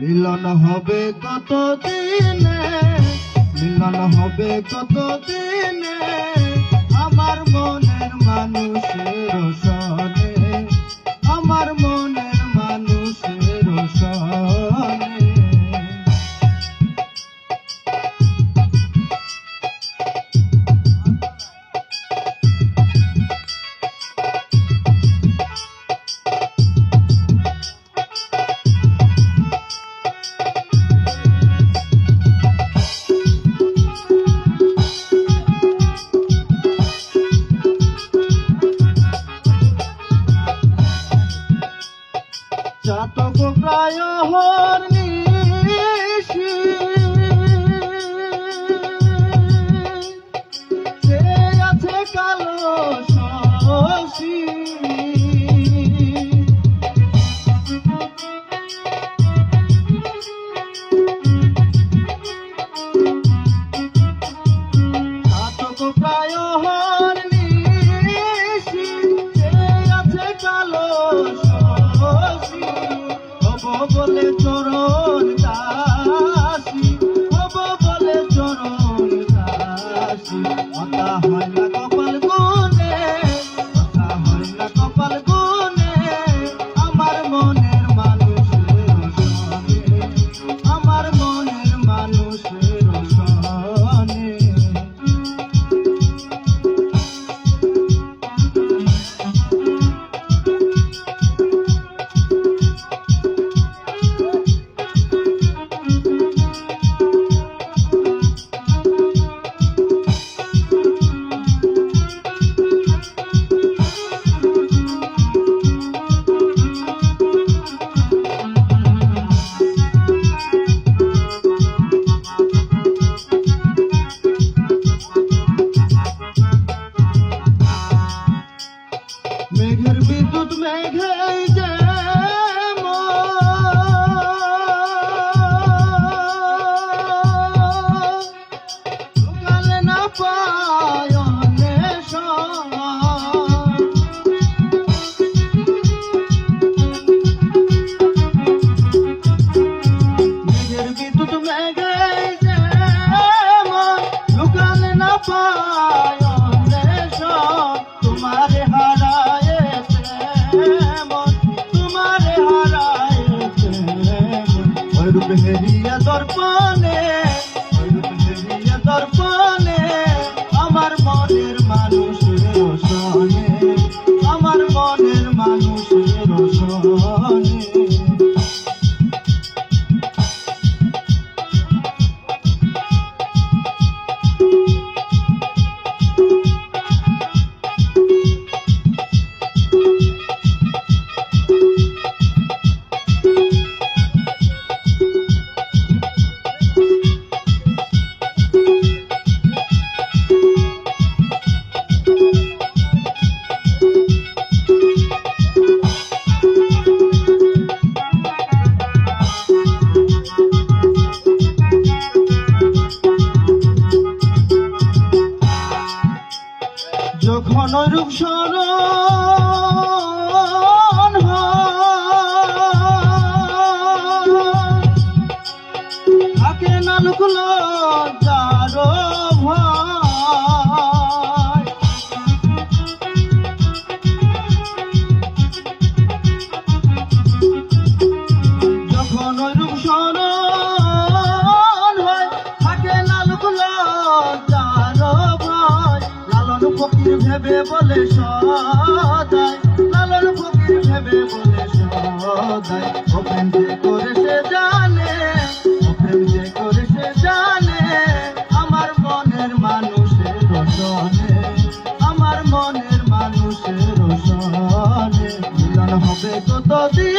মিলন হবে কতদিনে? মিলন হবে কতদিনে? আমার মনের মানুষের জাতক প্রায় হর মাতা মেঘের বিদ্যুৎ মেঘে baby. যখন রূপ স্মরণ থাকে না লুকলো যারো ভেবে বলে সদাই, লালন ফকির ভেবে বলে সদাই। ওপেন যে করে সে জানে ওপেন যে করে সে জানে, আমার মনের মানুষের রসনে আমার মনের মানুষের রসনে মিলন হবে কতদিন